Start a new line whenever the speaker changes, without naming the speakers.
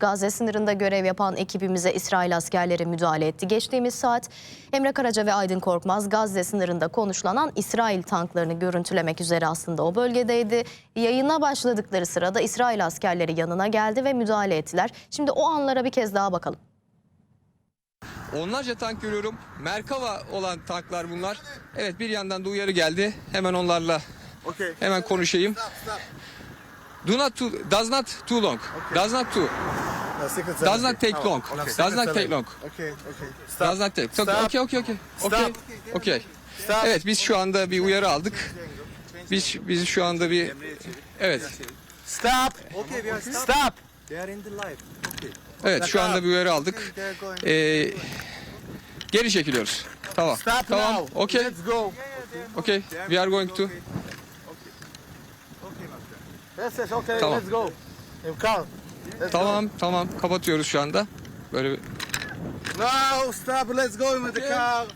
Gazze sınırında görev yapan ekibimize İsrail askerleri müdahale etti. Geçtiğimiz saat Emre Karaca ve Aydın Korkmaz Gazze sınırında konuşlanan İsrail tanklarını görüntülemek üzere aslında o bölgedeydi. Yayına başladıkları sırada İsrail askerleri yanına geldi ve müdahale ettiler. Şimdi o anlara bir kez daha bakalım.
Onlarca tank görüyorum. Merkava olan tanklar bunlar. Evet bir yandan da uyarı geldi. Hemen onlarla
Okay.
hemen konuşayım. Do not too, does not too long. Does not too.
Secret
Does not take
Oh,
long.
okay.
Does not take long.
Okay, okay. Stop.
Does not take.
Stop.
Okay, okay, okay. Okay. Okay.
Stop.
Evet biz şu anda bir uyarı aldık. Biz biz şu anda bir Evet.
Stop.
Okay, we are stop.
Stop.
They are in the light. Okay.
Evet şu anda bir uyarı aldık. Ee, geri çekiliyoruz. Tamam.
Stop
Tamam.
now.
Okay.
Let's go.
Okay. We are going to
Okay, friend.
Yes, yes, okay.
Tamam.
Let's go. Let's
Tamam, tamam. Kapatıyoruz şu anda. Böyle bir
go. No, stop. Let's go with the car.